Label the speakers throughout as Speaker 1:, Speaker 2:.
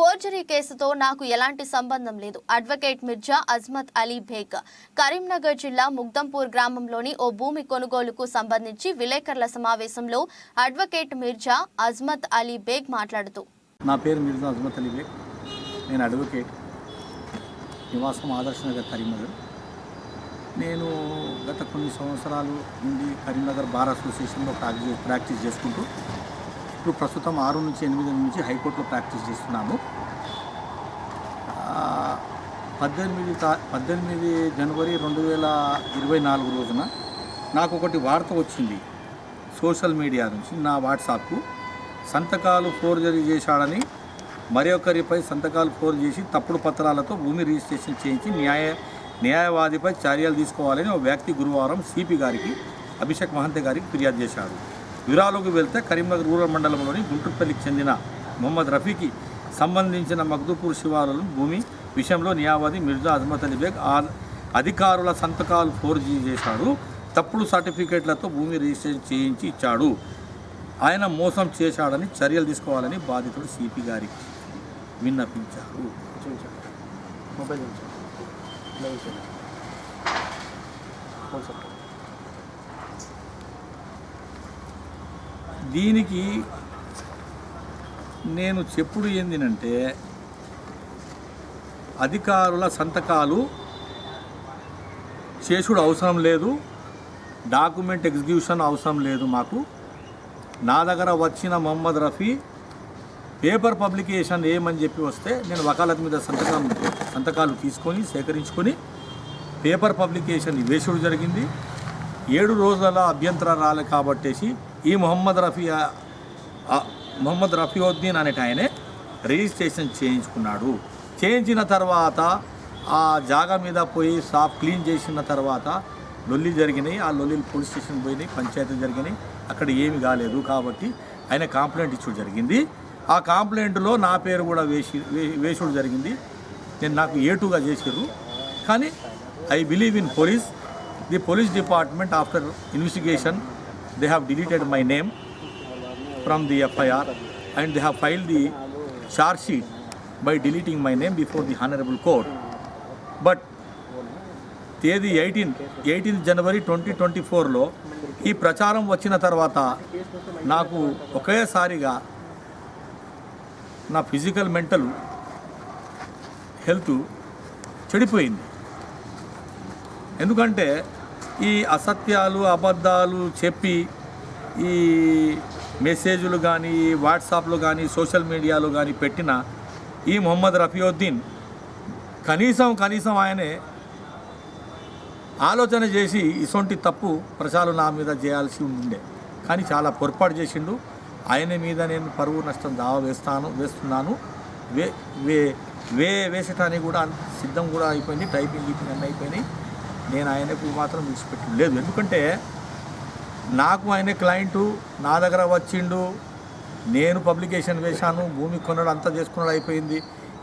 Speaker 1: Forgery కేసుతో నాకు ఎలాంటి సంబంధం లేదు. అడ్వకేట్ మిర్జా అజ్మత్ అలీ బేగ్. కరీంనగర్ జిల్లా ముగ్దంపూర్ గ్రామంలోని ఓ భూమి కొనుగోలుకు సంబంధించి విలేకరుల సమావేశంలో అడ్వకేట్ మిర్జా అజ్మత్ అలీ బేగ్ మాట్లాడుతూ.
Speaker 2: నా పేరు మిర్జా అజ్మత్ అలీ బేగ్. నేను అడ్వకేట్. నివాసం ఆదర్శ నగర్ కరీంనగర్. నేను గత కొన్ని సంవత్సరాలు నుండి కరీంనగర్ బార్ అసోసియేషన్లో ప్రాక్టీస్ ప్రాక్టీస్ చేసుకుంటూ ఇప్పుడు ప్రస్తుతం ఆరు నుంచి ఎనిమిది నుంచి హైకోర్టులో ప్రాక్టీస్ చేస్తున్నాను పద్దెనిమిది తా పద్దెనిమిది జనవరి రెండు వేల ఇరవై నాలుగు రోజున నాకు ఒకటి వార్త వచ్చింది. సోషల్ మీడియా నుంచి నా వాట్సాప్కు. సంతకాలు ఫోర్జరీ చేశాడని మరొకరిపై సంతకాలు ఫోర్ చేసి తప్పుడు పత్రాలతో భూమి రిజిస్ట్రేషన్ చేయించి న్యాయ న్యాయవాదిపై చర్యలు తీసుకోవాలని ఒక వ్యక్తి గురువారం సిపి గారికి అభిషేక్ మహంత గారికి ఫిర్యాదు చేశారు వివరాలకు వెళ్తే కరీంనగర్ రూరల్ మండలంలోని గుంటూరుపల్లికి చెందిన మొహమ్మద్ రఫీకి సంబంధించిన మగ్దుపూర్ శివారులను భూమి విషయంలో న్యాయవాది మిర్జా అజ్మత్ అలీ బేగ్ ఆ అధికారుల సంతకాలు ఫోర్జీ చేశాడు. తప్పుడు సర్టిఫికేట్లతో భూమి రిజిస్ట్రేషన్ చేయించి ఇచ్చాడు. ఆయన మోసం చేశాడని చర్యలు తీసుకోవాలని బాధితుడు సిపి గారికి విన్నపించారు.
Speaker 3: మొబైల్ నుంచి లైవ్ చేయండి ఫోన్ సార్
Speaker 2: దీనికి నేను చెప్పుడు ఏందినంటే అధికారుల సంతకాలు చేసుడు అవసరం లేదు డాక్యుమెంట్ ఎగ్జిక్యూషన్ అవసరం లేదు మాకు. నా దగ్గర వచ్చిన మొహమ్మద్ రఫీ పేపర్ పబ్లికేషన్ ఏమని చెప్పి వస్తే నేను వకాలత్ మీద సంతకం సంతకాలు తీసుకొని సేకరించుకొని పేపర్ పబ్లికేషన్ వేసుడు జరిగింది. ఏడు రోజుల అభ్యంతరం రాలే కాబట్టేసి ఈ మొహమ్మద్ రఫీ మొహమ్మద్ రఫియోద్దీన్ అనేటి ఆయనే రిజిస్ట్రేషన్ చేయించుకున్నాడు. చేయించిన తర్వాత ఆ జాగా మీద పోయి షాప్ క్లీన్ చేసిన తర్వాత లొల్లి జరిగినాయి. ఆ లొల్లిలు పోలీస్ స్టేషన్ పోయినాయి పంచాయతీ జరిగినాయి. అక్కడ ఏమి కాలేదు కాబట్టి ఆయన కాంప్లైంట్ ఇచ్చుడు జరిగింది. ఆ కాంప్లైంట్లో నా పేరు కూడా వేసి వే- వేసుడు జరిగింది. నేను నాకు ఏటుగా చేసిర్రు. కానీ I believe in police. The police department after investigation they have deleted my name from the FIR and they have file the charge sheet by deleting my name before the honourable court but తేదీ eighteen eighteen January twenty twenty ఫోర్లో ఈ ప్రచారం వచ్చిన తర్వాత నాకు ఒకేసారిగా నా physical mental health చెడిపోయింది. ఎందుకంటే ఈ అసత్యాలు అబద్ధాలు చెప్పి ఈ మెసేజ్లు కానీ వాట్సాప్లో కానీ సోషల్ మీడియాలో కానీ పెట్టిన ఈ మొహమ్మద్ రఫియుద్దీన్ కనీసం కనీసం ఆయనే ఆలోచన చేసి ఇసొంటి తప్పు ప్రచారం నా మీద చేయాల్సి ఉండే కానీ చాలా పొరపాటు చేసిండు. ఆయన మీద నేను పరువు నష్టం దావా వేస్తాను వేస్తున్నాను. వే వే వే వేసటానికి కూడా సిద్ధం కూడా అయిపోయింది టైపింగ్ గీపింగ్ అన్నీ అయిపోయినాయి. నేను ఆయనకు మాత్రం విడిచిపెట్టి లేదు ఎందుకంటే నాకు ఆయన క్లయింటు నా దగ్గర వచ్చిండు నేను పబ్లికేషన్ వేశాను భూమి కొన్నాడు అంతా చేసుకున్నాడు అయిపోయింది.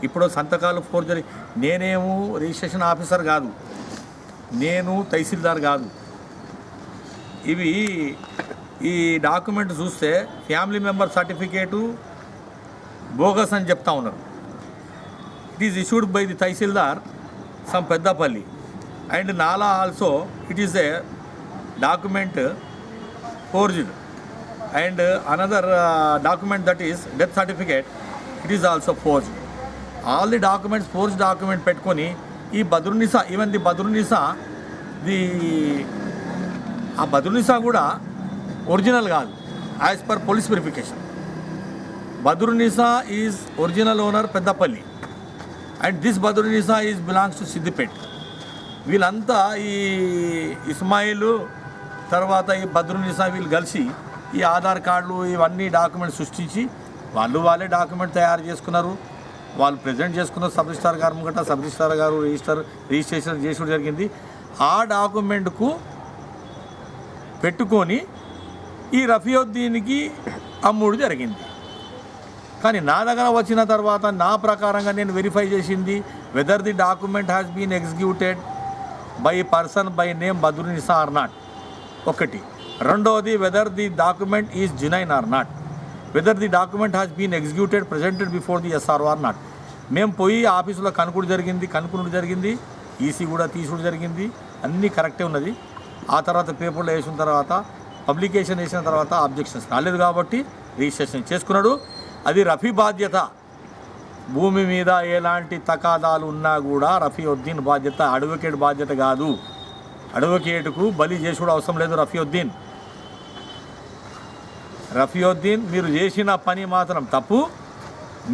Speaker 2: ఇప్పుడు సంతకాలు ఫోర్జరీ నేనేమో రిజిస్ట్రేషన్ ఆఫీసర్ కాదు. నేను తహసీల్దార్ కాదు. ఇవి ఈ డాక్యుమెంట్ చూస్తే ఫ్యామిలీ మెంబర్ సర్టిఫికేటు బోగస్ అని చెప్తా ఉన్నారు. It is issued by the tahsildar some Peddapalli. And నాలా also it is a document forged. And another document that is death certificate it is also forged. All the documents force document పెట్టుకొని ఈ Badrunisa even the Badrunisa the ఆ బద్రునిసా కూడా original కాదు as per police verification. Badrunisa is original owner Peddapalli. And this Badrunisa is belongs to Siddipet. వీళ్ళంతా ఈ ఇస్మాయిల్ తర్వాత ఈ బద్రునిసా వీళ్ళు కలిసి ఈ ఆధార్ కార్డులు ఇవన్నీ డాక్యుమెంట్స్ సృష్టించి వాళ్ళు వాళ్ళే డాక్యుమెంట్ తయారు చేసుకున్నారు. వాళ్ళు ప్రజెంట్ చేసుకున్న సబ్ రిజిస్టార్ గారు ముంగట సబ్ రిజిస్టార్ గారు రిజిస్టర్ రిజిస్ట్రేషన్ చేసుకోవడం జరిగింది. ఆ డాక్యుమెంట్కు పెట్టుకొని ఈ రఫీయుద్దీన్కి అమ్ముడు జరిగింది. కానీ నా దగ్గర వచ్చిన తర్వాత నా ప్రకారంగా నేను వెరిఫై చేసింది whether the document has been executed by person by name Badrunisa or not ఒకటి. రెండవది whether the document is genuine or not whether the document has been executed presented before the SR or not మేము పోయి ఆఫీసులో కనుక్కుడు జరిగింది కనుక్కుడు జరిగింది EC కూడా తీసుకుడు జరిగింది అన్నీ కరెక్టే ఉన్నది. ఆ తర్వాత పేపర్లో వేసిన తర్వాత పబ్లికేషన్ వేసిన తర్వాత అబ్జెక్షన్స్ రాలేదు కాబట్టి రిజిస్ట్రేషన్ చేసుకున్నాడు. అది రఫీ బాధ్యత. భూమి మీద ఎలాంటి తకాదాలు ఉన్నా కూడా రఫీయుద్దీన్ బాధ్యత అడ్వకేట్ బాధ్యత కాదు. అడ్వకేట్కు బలి చేసుడు అవసరం లేదు రఫీయుద్దీన్ రఫీయుద్దీన్ మీరు చేసిన పని మాత్రం తప్పు.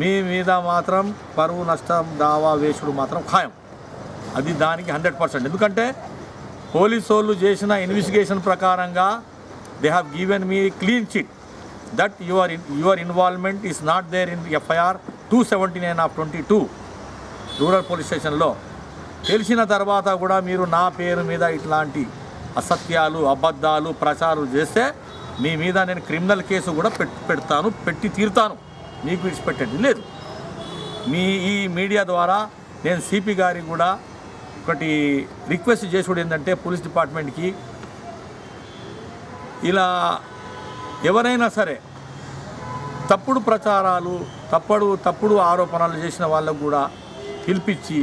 Speaker 2: మీ మీద మాత్రం పరువు నష్టం దావా వేసుడు మాత్రం ఖాయం. అది దానికి హండ్రెడ్ పర్సెంట్. ఎందుకంటే పోలీసు వాళ్ళు చేసిన ఇన్వెస్టిగేషన్ ప్రకారంగా they have given me clean chit that your your involvement is not there in FIR two seventy nine of twenty two rural police స్టేషన్లో తెలిసిన తర్వాత కూడా మీరు నా పేరు మీద ఇట్లాంటి అసత్యాలు అబద్ధాలు ప్రచారం చేస్తే మీ మీద నేను క్రిమినల్ కేసు కూడా పెడతాను పెట్టి తీరుతాను. మీకు విడిచిపెట్టండి లేదు. మీ ఈ మీడియా ద్వారా నేను సిపి గారికి కూడా ఒకటి రిక్వెస్ట్ చేసుడు ఏంటంటే పోలీస్ డిపార్ట్మెంట్కి ఇలా ఎవరైనా సరే తప్పుడు ప్రచారాలు తప్పుడు తప్పుడు ఆరోపణలు చేసిన వాళ్ళకు కూడా పిలిపించి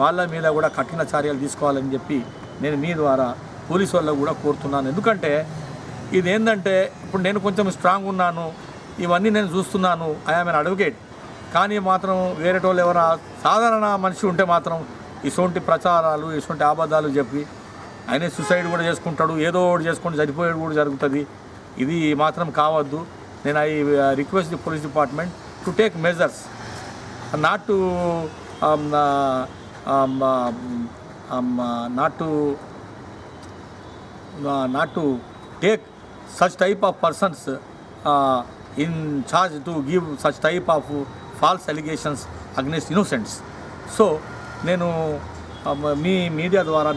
Speaker 2: వాళ్ళ మీద కూడా కఠిన చర్యలు తీసుకోవాలని చెప్పి నేను మీ ద్వారా పోలీసు వాళ్ళకు కూడా కోరుతున్నాను. ఎందుకంటే ఇది ఏంటంటే ఇప్పుడు నేను కొంచెం స్ట్రాంగ్ ఉన్నాను ఇవన్నీ నేను చూస్తున్నాను ఐఆమ్ ఎన్ అడ్వకేట్ కానీ మాత్రం వేరే వాళ్ళు ఎవరైనా సాధారణ మనిషి ఉంటే మాత్రం ఇటువంటి ప్రచారాలు ఇటువంటి అబద్ధాలు చెప్పి ఆయన సూసైడ్ కూడా చేసుకుంటాడు ఏదో ఒకటి చేసుకుంటే చనిపోయేది కూడా జరుగుతుంది. ఇది మాత్రం కావద్దు. నేను I request the police department to take measures not to not to not to take such type of persons in charge to give such type of false allegations against innocents so నేను మీ media ద్వారా